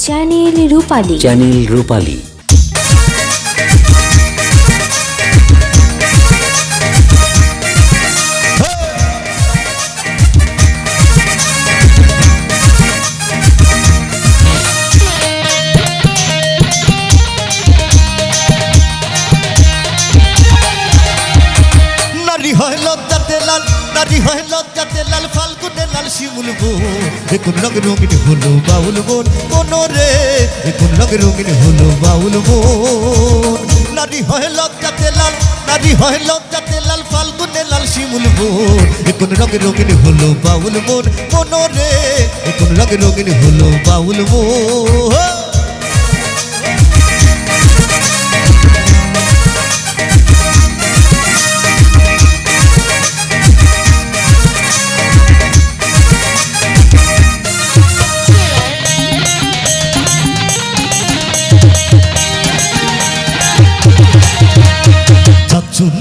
Channel রূপালী channel রূপালী নারী হয় লজ্জাতে লাল, নারী হয় লজ্জাতে লাল, ফাল্গুনে লাল, শিমুল বোন। দেখুন রঙ রঙিন হলো বাউল বোন। কোন রে? দেখুন রঙ রঙিন হলো বাউল বোন। নারী হয় লজ্জাতে লাল, নারী হয় লজ্জাতে লাল, ফাল্গুনে লাল, শিমুল বোন। দেখুন রঙ রঙিন হলো বাউল বোন। কোন রে? দেখুন রঙ রঙিন হলো বাউল বোন।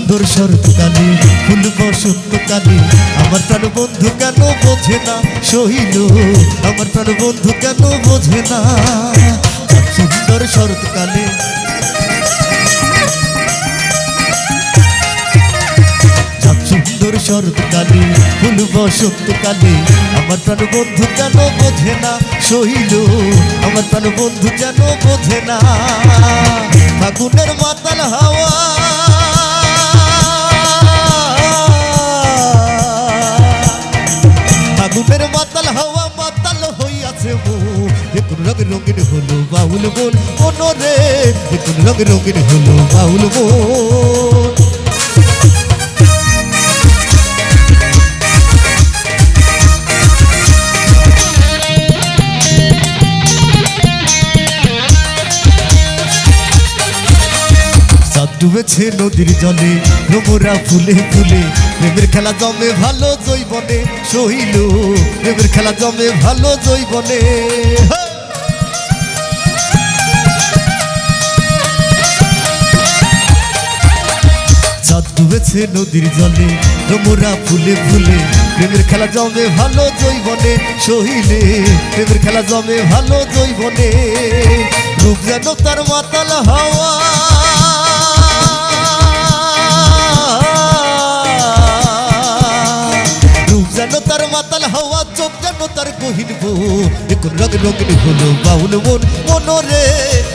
সুন্দর শরৎকালে ফুল বসন্তকালে আমার প্রাণ বন্ধু কেন বোঝে না? সহিল, আমার প্রাণ বন্ধু কেন বোঝে না? সুন্দর শরৎকালে সুন্দর শরৎকালে ফুল বসন্তকালে আমার প্রাণ বন্ধু কেন বোঝে না? সহিল, আমার প্রাণ বন্ধু কেন বোঝে না? ফাগুনের মাতাল হাওয়া। হইয়াছে মো দেখুন রঙ রঙিন হলো বাউল বোন কোন রে দেখুন রঙ রঙিন হলো বাউল চাঁদ ডুবেছে নদীর জলে ভ্রমরা ফুলে ফুলে। প্রেমের খেলা জমে ভালো জৈবনে, সহিল। প্রেমের খেলা জমে ভালো জৈবনে। চাঁদ ডুবেছে নদীর জলে ভ্রমরা ফুলে ফুলে। প্রেমের খেলা জমে ভালো জৈবনে, সহিলে। প্রেমের খেলা জমে ভালো জৈবনে। রূপ যেন তার মাতাল হাওয়া। মাতাল হাওয়া, চোখ যেন তার গহিন এখন রঙ রঙিন হলো বাউল মন, মনরে।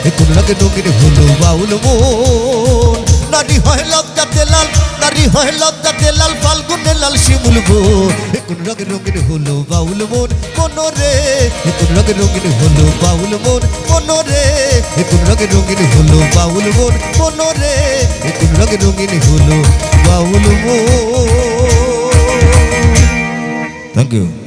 এখন রঙ রঙিন হলো বাউল মন। নারী হয় লজ্জাতে লাল, নারী হয় লজ্জাতে লাল, ফাল্গুনে লাল শিমুল বো এখন রঙ রঙিন হলো বাউল মন, মনরে। এখন রঙ রঙিন হলো বাউল মন, মনরে। এখন রঙ রঙিন হলো বাউল মন, মনরে। এখন রঙ রঙিন হলো বাউল মন। Thank you.